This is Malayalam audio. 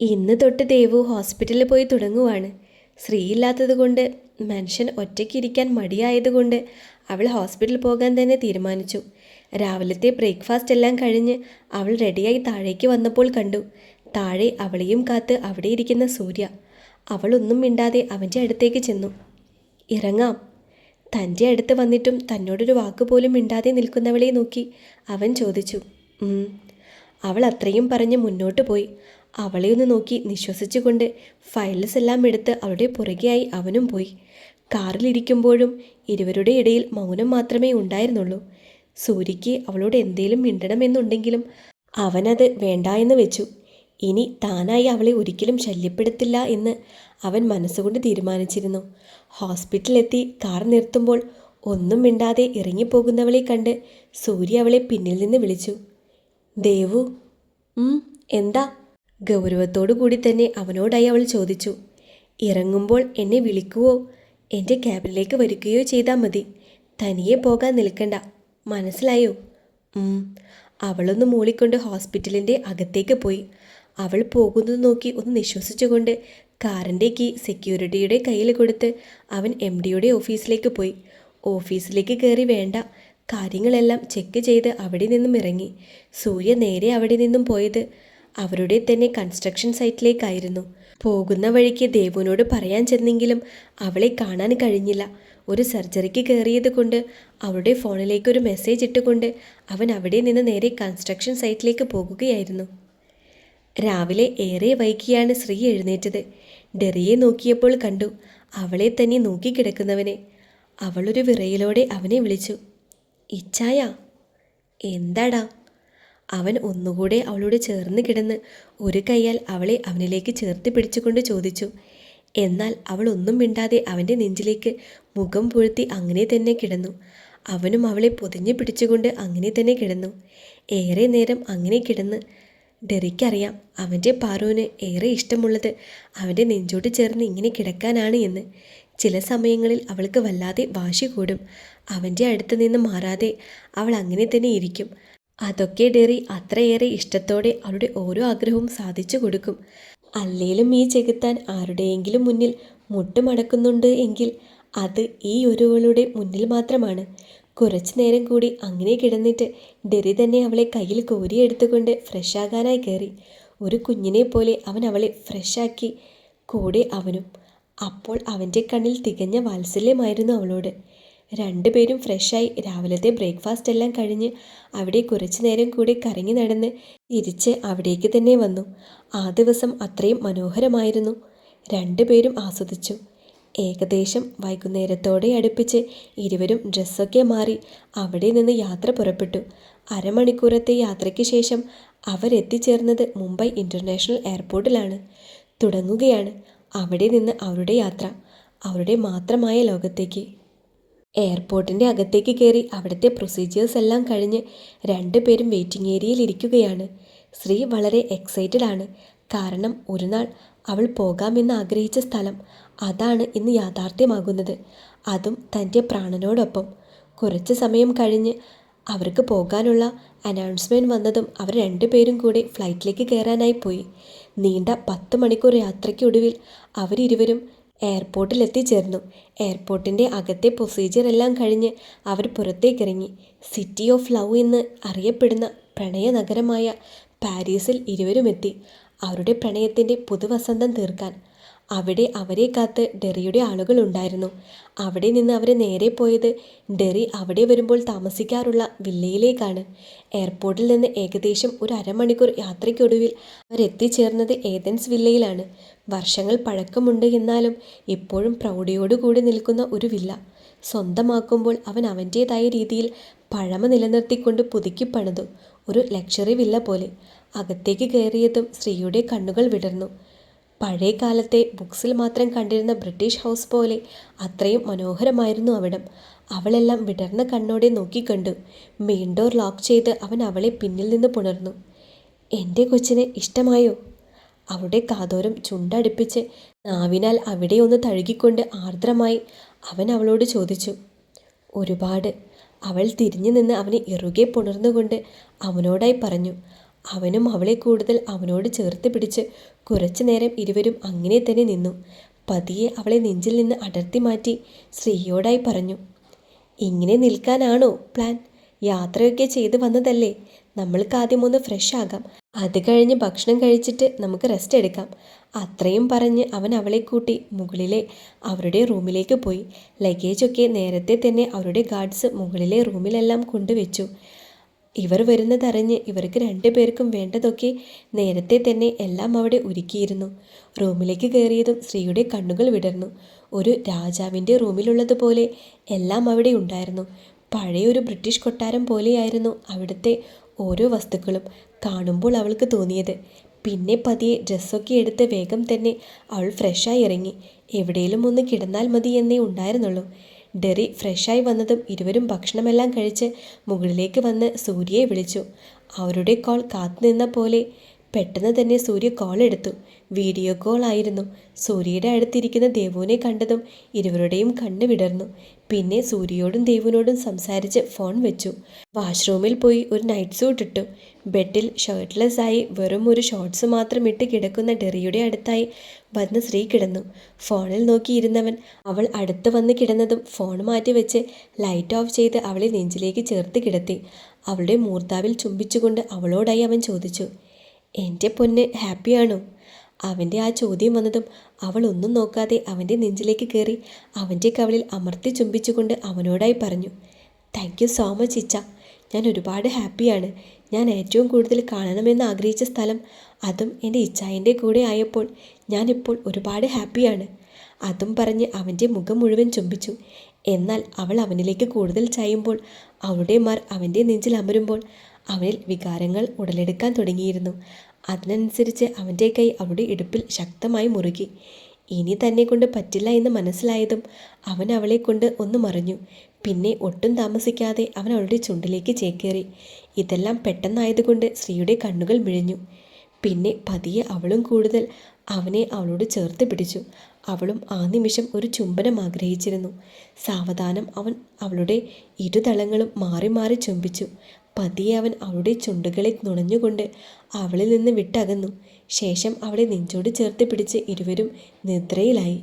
ഇന്ന് തൊട്ട് ദേവു ഹോസ്പിറ്റലിൽ പോയി തുടങ്ങുവാണ്. സ്ത്രീയില്ലാത്തത് കൊണ്ട് മനുഷ്യൻ ഒറ്റയ്ക്കിരിക്കാൻ മടിയായതുകൊണ്ട് അവൾ ഹോസ്പിറ്റലിൽ പോകാൻ തന്നെ തീരുമാനിച്ചു. രാവിലത്തെ ബ്രേക്ക്ഫാസ്റ്റ് എല്ലാം കഴിഞ്ഞ് അവൾ റെഡിയായി താഴേക്ക് വന്നപ്പോൾ കണ്ടു. താഴെ അവളെയും കാത്ത് അവിടെ ഇരിക്കുന്ന സൂര്യ. അവളൊന്നും മിണ്ടാതെ അവന്റെ അടുത്തേക്ക് ചെന്നു. ഇറങ്ങാം. തന്റെ അടുത്ത് വന്നിട്ടും തന്നോടൊരു വാക്ക് പോലും മിണ്ടാതെ നിൽക്കുന്നവളെ നോക്കി അവൻ ചോദിച്ചു. അവൾ അത്രയും പറഞ്ഞ് മുന്നോട്ട് പോയി. അവളെ ഒന്ന് നോക്കി നിശ്വസിച്ചുകൊണ്ട് ഫയൽസ് എല്ലാം എടുത്ത് അവളുടെ പുറകെയായി അവനും പോയി. കാറിലിരിക്കുമ്പോഴും ഇരുവരുടെ ഇടയിൽ മൗനം മാത്രമേ ഉണ്ടായിരുന്നുള്ളൂ. സൂര്യയ്ക്ക് അവളോട് എന്തേലും മിണ്ടണമെന്നുണ്ടെങ്കിലും അവനത് വേണ്ട എന്ന് വെച്ചു. ഇനി താനായി അവളെ ഒരിക്കലും ശല്യപ്പെടുത്തില്ല എന്ന് അവൻ മനസ്സുകൊണ്ട് തീരുമാനിച്ചിരുന്നു. ഹോസ്പിറ്റലിലെത്തി കാർ നിർത്തുമ്പോൾ ഒന്നും മിണ്ടാതെ ഇറങ്ങിപ്പോകുന്നവളെ കണ്ട് സൂര്യ അവളെ പിന്നിൽ നിന്ന് വിളിച്ചു. ദേവു എന്താ? ഗൗരവത്തോടു കൂടി തന്നെ അവനോടായി അവൾ ചോദിച്ചു ഇറങ്ങുമ്പോൾ എന്നെ വിളിക്കുവോ? എന്റെ ക്യാബിനിലേക്ക് വരികയോ ചെയ്താൽ മതി. തനിയെ പോകാൻ നിൽക്കണ്ട. മനസ്സിലായോ. അവളൊന്ന് മൂളിക്കൊണ്ട് ഹോസ്പിറ്റലിന്റെ അകത്തേക്ക് പോയി. അവൾ പോകുന്നത് നോക്കി ഒന്ന് നിശ്വസിച്ചുകൊണ്ട് കാറിന്റെ കീ സെക്യൂരിറ്റിയുടെ കയ്യിൽ കൊടുത്ത് അവൻ എം ഡിയുടെ ഓഫീസിലേക്ക് പോയി. ഓഫീസിലേക്ക് കയറി വേണ്ട. കാര്യങ്ങളെല്ലാം ചെക്ക് ചെയ്ത് അവിടെ നിന്നും ഇറങ്ങി. സൂര്യ നേരെ അവിടെ നിന്നും പോയത് അവരുടെ തന്നെ കൺസ്ട്രക്ഷൻ സൈറ്റിലേക്കായിരുന്നു പോകുന്ന വഴിക്ക് ദേവുവിനോട് പറയാൻ ചെന്നെങ്കിലും അവളെ കാണാൻ കഴിഞ്ഞില്ല. ഒരു സർജറിക്ക് കയറിയത് കൊണ്ട് അവളുടെ ഫോണിലേക്ക് ഒരു മെസ്സേജ് ഇട്ടുകൊണ്ട് അവൻ അവിടെ നിന്ന് നേരെ കൺസ്ട്രക്ഷൻ സൈറ്റിലേക്ക് പോകുകയായിരുന്നു. രാവിലെ ഏറെ വൈകിയാണ് ശ്രീ എഴുന്നേറ്റത്. ഡെറിയെ നോക്കിയപ്പോൾ കണ്ടു. അവളെ തന്നെ നോക്കിക്കിടക്കുന്നവനെ അവളൊരു വിറയിലോടെ അവനെ വിളിച്ചു. ഇച്ചായ എന്താടാ? അവൻ ഒന്നുകൂടെ അവളോട് ചേർന്ന് കിടന്ന് ഒരു കൈയാൽ അവളെ അവനിലേക്ക് ചേർത്ത് പിടിച്ചുകൊണ്ട് ചോദിച്ചു എന്നാൽ അവൾ ഒന്നും മിണ്ടാതെ അവന്റെ നെഞ്ചിലേക്ക് മുഖം പൊഴുത്തി അങ്ങനെ തന്നെ കിടന്നു. അവനും അവളെ പൊതിഞ്ഞു പിടിച്ചുകൊണ്ട് അങ്ങനെ തന്നെ കിടന്നു. ഏറെ നേരം അങ്ങനെ കിടന്ന്. ഡെറിക്കറിയാം അവന്റെ പാറുവിന് ഏറെ ഇഷ്ടമുള്ളത് അവന്റെ നെഞ്ചോട് ചേർന്ന് ഇങ്ങനെ കിടക്കാനാണ് എന്ന്. ചില സമയങ്ങളിൽ അവൾക്ക് വല്ലാതെ വാശി കൂടും. അവന്റെ അടുത്ത് നിന്ന് മാറാതെ അവൾ അങ്ങനെ തന്നെ ഇരിക്കും. അതൊക്കെ ഡെറി അത്രയേറെ ഇഷ്ടത്തോടെ അവളുടെ ഓരോ ആഗ്രഹവും സാധിച്ചു കൊടുക്കും. അല്ലേലും ഈ ചെകുത്താൻ ആരുടെയെങ്കിലും മുന്നിൽ മുട്ടുമടക്കുന്നുണ്ട് എങ്കിൽ അത് ഈ ഒരുവളുടെ മുന്നിൽ മാത്രമാണ്. കുറച്ചു നേരം കൂടി അങ്ങനെ കിടന്നിട്ട് ഡെറി തന്നെ അവളെ കയ്യിൽ കോരിയെടുത്തുകൊണ്ട് ഫ്രഷാകാനായി കയറി. ഒരു കുഞ്ഞിനെ പോലെ അവൻ അവളെ ഫ്രഷാക്കി കൂടെ അവനും. അപ്പോൾ അവന്റെ കണ്ണിൽ തികഞ്ഞ വാത്സല്യമായിരുന്നു അവളോട്. രണ്ടുപേരും ഫ്രഷായി രാവിലത്തെ ബ്രേക്ക്ഫാസ്റ്റ് എല്ലാം കഴിഞ്ഞ് അവിടെ കുറച്ചു നേരം കൂടി കറങ്ങി നടന്ന് തിരിച്ച് അവിടേക്ക് തന്നെ വന്നു. ആ ദിവസം അത്രയും മനോഹരമായിരുന്നു. രണ്ടുപേരും ആസ്വദിച്ചു. ഏകദേശം വൈകുന്നേരത്തോടെ അടുപ്പിച്ച് ഇരുവരും ഡ്രസ്സൊക്കെ മാറി അവിടെ നിന്ന് യാത്ര പുറപ്പെട്ടു. അരമണിക്കൂറത്തെ യാത്രയ്ക്ക് ശേഷം അവരെത്തിച്ചേർന്നത് മുംബൈ ഇന്റർനാഷണൽ എയർപോർട്ടിലാണ്. തുടങ്ങുകയാണ് അവിടെ നിന്ന് അവരുടെ യാത്ര. അവരുടെ മാത്രമായ ലോകത്തേക്ക്. എയർപോർട്ടിന്റെ അകത്തേക്ക് കയറി അവിടുത്തെ പ്രൊസീജിയേഴ്സ് എല്ലാം കഴിഞ്ഞ് രണ്ടുപേരും വെയിറ്റിംഗ് ഏരിയയിൽ ഇരിക്കുകയാണ്. ശ്രീ വളരെ എക്സൈറ്റഡ് ആണ്. കാരണം ഒരു നാൾ അവൾ പോകാമെന്ന് ആഗ്രഹിച്ച സ്ഥലം അതാണ് ഇന്ന് യാഥാർത്ഥ്യമാകുന്നത്. അതും തന്റെ പ്രാണനോടൊപ്പം. കുറച്ച് സമയം കഴിഞ്ഞ് അവർക്ക് പോകാനുള്ള അനൗൺസ്മെന്റ് വന്നതും അവർ രണ്ടുപേരും കൂടി ഫ്ലൈറ്റിലേക്ക് കയറാനായി പോയി. നീണ്ട പത്ത് മണിക്കൂർ യാത്രയ്ക്കൊടുവിൽ അവരിരുവരും എയർപോർട്ടിൽ എത്തിച്ചേർന്നു എയർപോർട്ടിന്റെ അകത്തെ പ്രൊസീജിയർ എല്ലാം കഴിഞ്ഞ് അവർ പുറത്തേക്കിറങ്ങി. സിറ്റി ഓഫ് ലവ് എന്ന് അറിയപ്പെടുന്ന പ്രണയ നഗരമായ പാരീസിൽ ഇരുവരും എത്തി അവരുടെ പ്രണയത്തിന്റെ പുതുവസന്തം തീർക്കാൻ അവിടെ അവരെ കാത്ത് ഡെറിയുടെ ആളുകൾ ഉണ്ടായിരുന്നു അവിടെ നിന്ന് അവരെ നേരെ പോയത് ഡെറി അവിടെ വരുമ്പോൾ താമസിക്കാറുള്ള വില്ലയിലേക്കാണ്. എയർപോർട്ടിൽ നിന്ന് ഏകദേശം ഒരു അരമണിക്കൂർ യാത്രയ്ക്കൊടുവിൽ അവരെത്തിച്ചേർന്നത് ഏതൻസ് വില്ലയിലാണ്. വർഷങ്ങൾ പഴക്കമുണ്ട് എന്നാലും ഇപ്പോഴും പ്രൗഢിയോടുകൂടി നിൽക്കുന്ന ഒരു വില്ല. സ്വന്തമാക്കുമ്പോൾ അവൻ അവന്റേതായ രീതിയിൽ പഴമ നിലനിർത്തിക്കൊണ്ട് പുതുക്കി പണിതു. ഒരു ലക്ഷറി വില്ല പോലെ. അകത്തേക്ക് കയറിയതും സ്ത്രീയുടെ കണ്ണുകൾ വിടർന്നു. പഴയ കാലത്തെ ബുക്സിൽ മാത്രം കണ്ടിരുന്ന ബ്രിട്ടീഷ് ഹൗസ് പോലെ അത്രയും മനോഹരമായിരുന്നു അവിടം. അവളെല്ലാം വിടർന്ന കണ്ണോടെ നോക്കിക്കണ്ടു മെയിൻ ഡോർ ലോക്ക് ചെയ്ത് അവൻ അവളെ പിന്നിൽ നിന്ന് പുണർന്നു. എന്റെ കൊച്ചിനെ ഇഷ്ടമായോ? അവളുടെ കാതോരം ചുണ്ടടുപ്പിച്ച് നാവിനാൽ അവിടെ ഒന്ന് തഴുകിക്കൊണ്ട് ആർദ്രമായി അവൻ അവളോട് ചോദിച്ചു. ഒരുപാട്. അവൾ തിരിഞ്ഞു നിന്ന് അവനെ ഇറുകെ പുണർന്നുകൊണ്ട് അവനോടായി പറഞ്ഞു. അവനും അവളെ കൂടുതൽ അവനോട് ചേർത്ത് പിടിച്ച് കുറച്ചു നേരം ഇരുവരും അങ്ങനെ തന്നെ നിന്നു. പതിയെ അവളെ നെഞ്ചിൽ നിന്ന് അടർത്തി മാറ്റി ശ്രീയോടായി പറഞ്ഞു ഇങ്ങനെ നിൽക്കാനാണോ പ്ലാൻ? യാത്രയൊക്കെ ചെയ്ത് വന്നതല്ലേ. നമ്മൾക്ക് ആദ്യം ഒന്ന് ഫ്രഷ് ആകാം. അത് കഴിഞ്ഞ് ഭക്ഷണം കഴിച്ചിട്ട് നമുക്ക് റെസ്റ്റ് എടുക്കാം. അത്രയും പറഞ്ഞ് അവൻ അവളെ കൂട്ടി മുകളിലെ അവരുടെ റൂമിലേക്ക് പോയി. ലഗേജൊക്കെ നേരത്തെ തന്നെ അവരുടെ ഗാർഡ്സ് മുകളിലെ റൂമിലെല്ലാം കൊണ്ടുവച്ചു. ഇവർ വരുന്നതറിഞ്ഞ് ഇവർക്ക് രണ്ടുപേർക്കും വേണ്ടതൊക്കെ നേരത്തെ തന്നെ എല്ലാം അവിടെ ഒരുക്കിയിരുന്നു. റൂമിലേക്ക് കയറിയതും സ്ത്രീയുടെ കണ്ണുകൾ വിടർന്നു. ഒരു രാജാവിന്റെ റൂമിലുള്ളതുപോലെ എല്ലാം അവിടെ ഉണ്ടായിരുന്നു. പഴയ ഒരു ബ്രിട്ടീഷ് കൊട്ടാരം പോലെയായിരുന്നു അവിടുത്തെ ഓരോ വസ്തുക്കളും കാണുമ്പോൾ അവൾക്ക് തോന്നിയത്. പിന്നെ പതിയെ ഡ്രസ്സൊക്കെ എടുത്ത് വേഗം തന്നെ അവൾ ഫ്രഷായി ഇറങ്ങി. എവിടെയും ഒന്ന് കിടന്നാൽ മതി എന്നേ ഉണ്ടായിരുന്നുള്ളൂ. ഡെറി ഫ്രഷായി വന്നതും ഇരുവരും ഭക്ഷണമെല്ലാം കഴിച്ച് മുകളിലേക്ക് വന്ന് സൂര്യയെ വിളിച്ചു. അവരുടെ കോൾ കാത്തുനിന്ന പോലെ പെട്ടെന്ന് തന്നെ സൂര്യ കോൾ എടുത്തു. വീഡിയോ കോൾ ആയിരുന്നു. സൂര്യയുടെ അടുത്തിരിക്കുന്ന ദേവുവിനെ കണ്ടതും ഇരുവരുടെയും കണ്ണ് വിടർന്നു. പിന്നെ സൂര്യയോടും ദേവുവിനോടും സംസാരിച്ച് ഫോൺ വെച്ചു. വാഷ്റൂമിൽ പോയി ഒരു നൈറ്റ് സൂട്ട് ഇട്ടു. ബെഡിൽ ഷർട്ട്ലെസ് ആയി വെറും ഒരു ഷോർട്സ് മാത്രം ഇട്ട് കിടക്കുന്ന ഡെറിയുടെ അടുത്തായി വന്ന് സ്ത്രീ കിടന്നു. ഫോണിൽ നോക്കിയിരുന്നവൻ അവൾ അടുത്ത് വന്ന് കിടന്നതും ഫോൺ മാറ്റി വെച്ച് ലൈറ്റ് ഓഫ് ചെയ്ത് അവളെ നെഞ്ചിലേക്ക് ചേർത്ത് കിടത്തി. അവളുടെ മൂർത്താവിൽ ചുംബിച്ചുകൊണ്ട് അവളോടായി അവൻ ചോദിച്ചു എന്റെ പൊന്ന് ഹാപ്പിയാണോ. അവന്റെ ആ ചോദ്യം വന്നതും അവൾ ഒന്നും നോക്കാതെ അവന്റെ നെഞ്ചിലേക്ക് കയറി അവന്റെ കവളിൽ അമർത്തി ചുംബിച്ചുകൊണ്ട് അവനോടായി പറഞ്ഞു താങ്ക് യു സോ മച്ച് ഇച്ച. ഞാൻ ഒരുപാട് ഹാപ്പിയാണ്. ഞാൻ ഏറ്റവും കൂടുതൽ കാണണമെന്ന് ആഗ്രഹിച്ച സ്ഥലം അതും എന്റെ ഇച്ചായന്റെ കൂടെ ആയപ്പോൾ ഞാനിപ്പോൾ ഒരുപാട് ഹാപ്പിയാണ്. അതും പറഞ്ഞ് അവന്റെ മുഖം മുഴുവൻ ചുംബിച്ചു. എന്നാൽ അവൾ അവനിലേക്ക് കൂടുതൽ ചായുമ്പോൾ അവളുടെ മാർ അവന്റെ നെഞ്ചിൽ അമരുമ്പോൾ അവനിൽ വികാരങ്ങൾ ഉടലെടുക്കാൻ തുടങ്ങിയിരുന്നു. അതിനനുസരിച്ച് അവന്റെ കൈ അവളുടെ ഇടുപ്പിൽ ശക്തമായി മുറുകി. ഇനി തന്നെ കൊണ്ട് പറ്റില്ല എന്ന് മനസ്സിലായതും അവൻ അവളെ കൊണ്ട് ഒന്ന് മറിഞ്ഞു. പിന്നെ ഒട്ടും താമസിക്കാതെ അവൻ അവളുടെ ചുണ്ടിലേക്ക് ചേക്കേറി. ഇതെല്ലാം പെട്ടെന്നായതുകൊണ്ട് സ്ത്രീയുടെ കണ്ണുകൾ മിഴിഞ്ഞു. പിന്നെ പതിയെ അവളും കൂടുതൽ അവനെ അവളോട് ചേർത്ത് പിടിച്ചു. അവളും ആ നിമിഷം ഒരു ചുംബനം ആഗ്രഹിച്ചിരുന്നു. സാവധാനം അവൻ അവളുടെ ഇരുതളങ്ങളും മാറി മാറി ചുംബിച്ചു. പതിയെ അവൻ അവളുടെ ചുണ്ടുകളിൽ നുണഞ്ഞുകൊണ്ട് അവളിൽ നിന്ന് വിട്ടകന്നു. ശേഷം അവളെ നെഞ്ചോട് ചേർത്ത് പിടിച്ച് ഇരുവരും നിദ്രയിലായി.